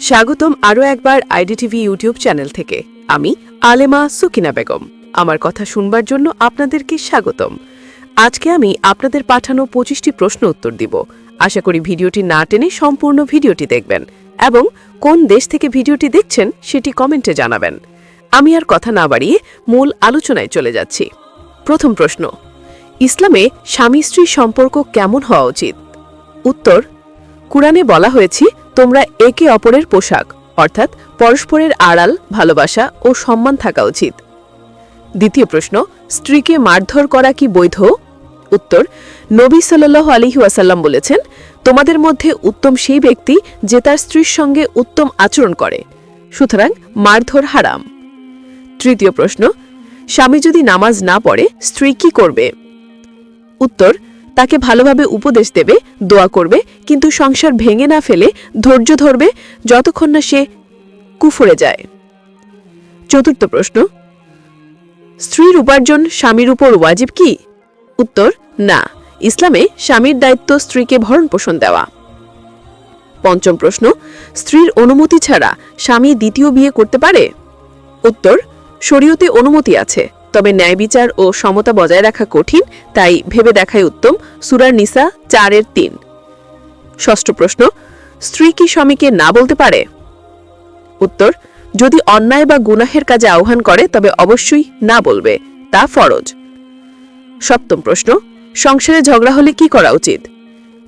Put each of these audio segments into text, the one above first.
স্বাগতম আরও একবার আইডিটিভি ইউটিউব চ্যানেল থেকে। আমি আলেমা সুকিনা বেগম। আমার কথা শুনবার জন্য আপনাদেরকে স্বাগতম। আজকে আমি আপনাদের পাঠানো পঁচিশটি প্রশ্ন উত্তর দিব। আশা করি ভিডিওটি না টেনে সম্পূর্ণ ভিডিওটি দেখবেন এবং কোন দেশ থেকে ভিডিওটি দেখছেন সেটি কমেন্টে জানাবেন। আমি আর কথা না বাড়িয়ে মূল আলোচনায় চলে যাচ্ছি। প্রথম প্রশ্ন, ইসলামে স্বামী স্ত্রীর সম্পর্ক কেমন হওয়া উচিত? উত্তর, কুরআনে বলা হয়েছে তোমরা একে অপরের পোশাক, অর্থাৎ পরস্পরের আড়াল, ভালোবাসা ও সম্মান থাকা উচিত। দ্বিতীয় প্রশ্ন, স্ত্রীকে মারধর করা কি বৈধ? উত্তর, নবী সাল্লাহ আলিহি ওয়াসাল্লাম বলেছেন, তোমাদের মধ্যে উত্তম সেই ব্যক্তি যে তার স্ত্রীর সঙ্গে উত্তম আচরণ করে। সুতরাং মারধর হারাম। তৃতীয় প্রশ্ন, স্বামী যদি নামাজ না পড়ে, স্ত্রী কি করবে? উত্তর তাকে ভালোভাবে উপদেশ দেবে, দোয়া করবে, কিন্তু সংসার ভেঙে না ফেলে ধৈর্য ধরবে যতক্ষণ না সে কুফরে যায়। চতুর্থ প্রশ্ন, স্ত্রীর উপার্জন স্বামীর উপর ওয়াজিব কি? উত্তর, না, ইসলামে স্বামীর দায়িত্ব স্ত্রীকে ভরণ পোষণ দেওয়া। পঞ্চম প্রশ্ন, স্ত্রীর অনুমতি ছাড়া স্বামী দ্বিতীয় বিয়ে করতে পারে? উত্তর, শরীয়তে অনুমতি আছে। তবে ন্যায় বিচার ও সমতা বজায় রাখা কঠিন, তাই ভেবে দেখাই উত্তম সুরার নিসা চারের তিন। ষষ্ঠ প্রশ্ন, স্ত্রী কি স্বামীকে না বলতে পারে? উত্তর, যদি অন্যায় বা গুনাহের কাজে আহ্বান করে, তবে অবশ্যই না বলবে, তা ফরজ। সপ্তম প্রশ্ন, সংসারে ঝগড়া হলে কি করা উচিত?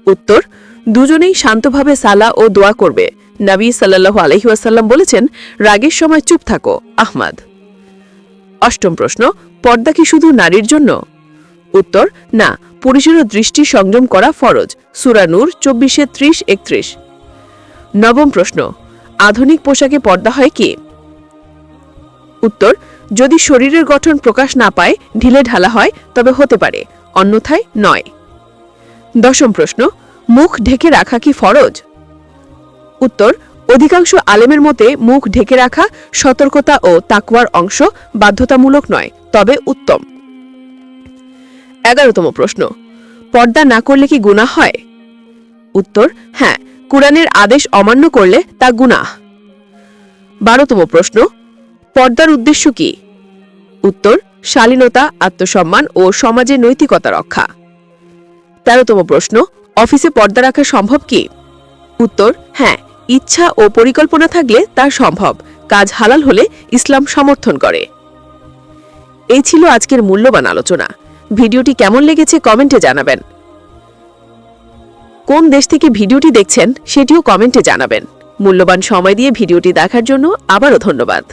উত্তর, দুজনেই শান্তভাবে সালা ও দোয়া করবে। নবী সাল্লাল্লাহু আলহি ওয়াসাল্লাম বলেছেন, রাগের সময় চুপ থাকো, আহমাদ। অষ্টম প্রশ্ন, পর্দা কি শুধু নারীর জন্য? উত্তর, না, পুরুষেরও দৃষ্টি সংযম করা ফরজ। সুরানুর চব্বিশে ত্রিশ, একত্রিশ। নবম প্রশ্ন, আধুনিক পোশাকে পর্দা হয় কি? উত্তর, যদি শরীরের গঠন প্রকাশ না পায়, ঢিলে ঢালা হয়, তবে হতে পারে, অন্যথায় নয়। দশম প্রশ্ন, মুখ ঢেকে রাখা কি ফরজ? উত্তর অধিকাংশ আলেমের মতে, মুখ ঢেকে রাখা সতর্কতা ও তাকওয়ার অংশ বাধ্যতামূলক নয়, তবে উত্তম। এগারোতম প্রশ্ন, পর্দা না করলে কি গুনাহ হয়? উত্তর হ্যাঁ কুরআনের আদেশ অমান্য করলে তা গুনাহ। বারোতম প্রশ্ন, পর্দার উদ্দেশ্য কি? উত্তর, শালীনতা, আত্মসম্মান ও সমাজে নৈতিকতা রক্ষা। তেরোতম প্রশ্ন, অফিসে পর্দা রাখা সম্ভব কি? উত্তর হ্যাঁ ইচ্ছা ও পরিকল্পনা থাকলে তা সম্ভব। কাজ হালাল হলে ইসলাম সমর্থন করে। এই ছিল আজকের মূল্যবান আলোচনা। ভিডিওটি কেমন লেগেছে কমেন্টে জানাবেন। কোন দেশ থেকে ভিডিওটি দেখছেন, সেটিও কমেন্টে জানাবেন। মূল্যবান সময় দিয়ে ভিডিওটি দেখার জন্য আবারও ধন্যবাদ।